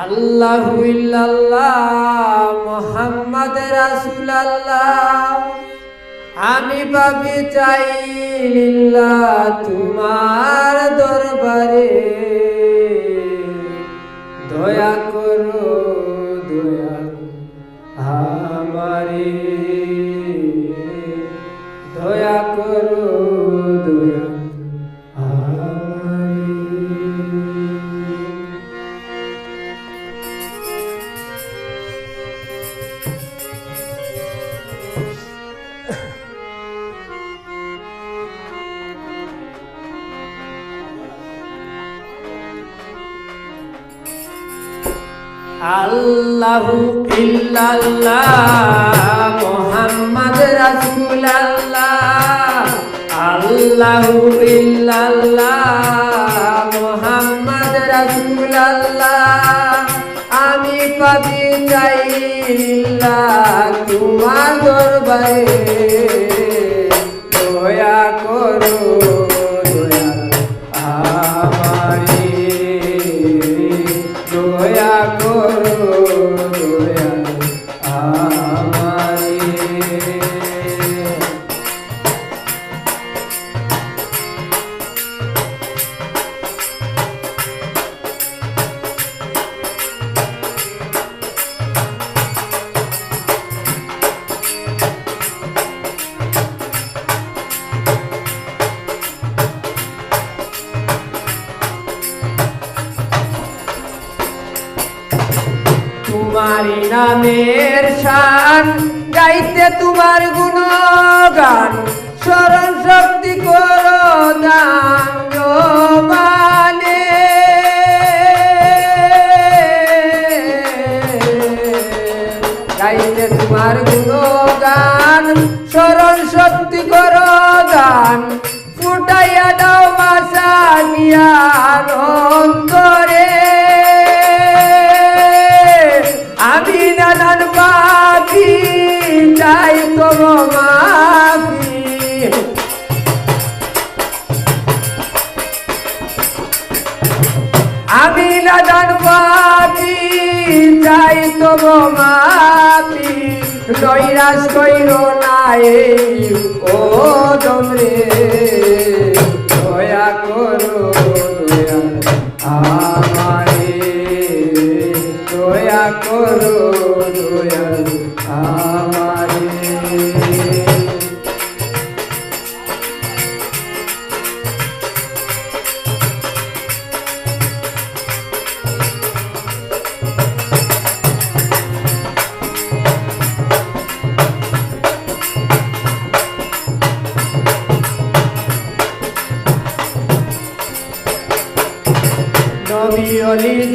আল্লাহু ইল্লাল্লাহ, মোহাম্মদ রাসূলুল্লাহ। আমি পাবি চাই তোমার দরবারে। দয়া করো, দয়া আমারে। দয়া করো। আল্লাহু ইল্লাল্লাহ, মুহাম্মদ রাসূলুল্লাহ। আল্লাহু ইল্লাল্লাহ, মুহাম্মদ রাসূলুল্লাহ। আমি পাবি চাইল্লাহ, তোমার দরবারে দয়া করো তোমারি নামের শান, গাইতে তোমার গুণগান, স্মরণ শক্তি করো মানে গাইতে তোমার গুণগান, স্মরণ শক্তি করো দান, ফুটাইয়া দাও বাসা নিয়ার অন্তরে। নানান পাখি চাই তব মাফি আমি নানান পাখি চাই তব মাফি নৈরাশ কইর নাই ও দমরে দয়া করো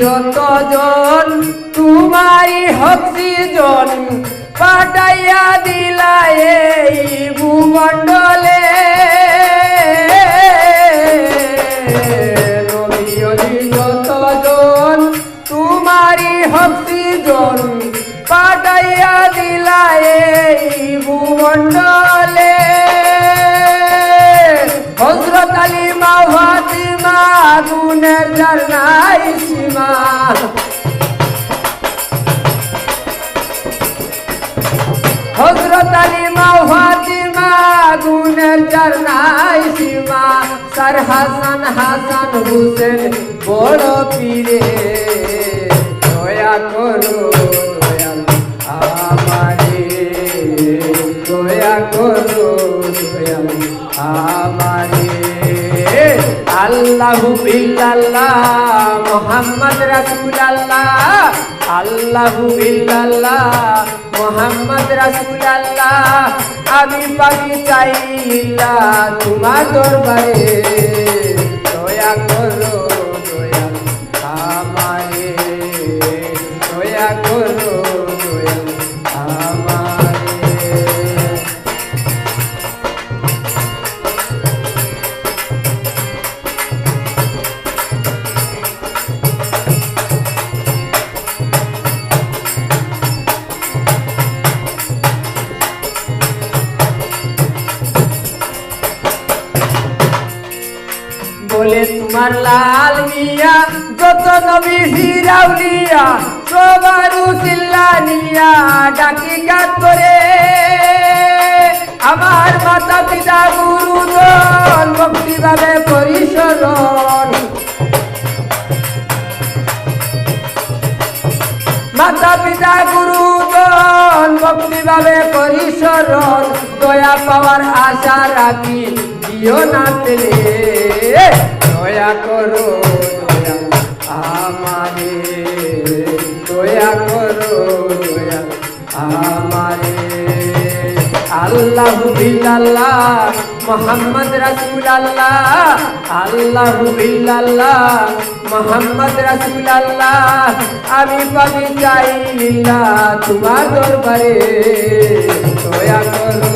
যতজন, তোমারই হক্সিজন পাঠাইয়া দিলা এই ভূমণ্ডলে। যতজন, তোমারই হক্সিজন পাঠাইয়া দিলা এই ভূমণ্ডলে। হজরত আলী মা ফাতিমা গুণের জানাই সীমা হজরত আলী মা গুণের জানাই সীমা। সর হাসান হাসান হুসেন, বড় পীরে, দয়া করো। আল্লাহু ইল্লাল্লাহ মোহাম্মদ রাসূলুল্লাহ। আল্লাহু ইল্লাল্লাহ মোহাম্মদ রাসূলুল্লাহ। আমি পাখি চাইলা তোমার দরবারে। তোমার লাল মিয়া, যত নবী ফিরাউলিয়া সবার চিল্লানিয়া ডাকি কাত করে। আমার মাতা পিতা গুরুজন ভক্তিভাবে পরিসরণ মাতা পিতা গুরুজন ভক্তিভাবে পরিসরণ দয়া পাওয়ার আশা রাখি, দিও না তেলে। দয়া করো, দয়া আমারে। দয়া করো, দয়া আমারে। আল্লাহ বিল্লাল্লাহ, মোহাম্মদ রাসূল আল্লাহ আল্লাহ বিল্লাল্লাহ, মোহাম্মদ রাসূল আল্লাহ আমি পাবি চাই লিল্লাহ তোমার দরবারে। দয়া করো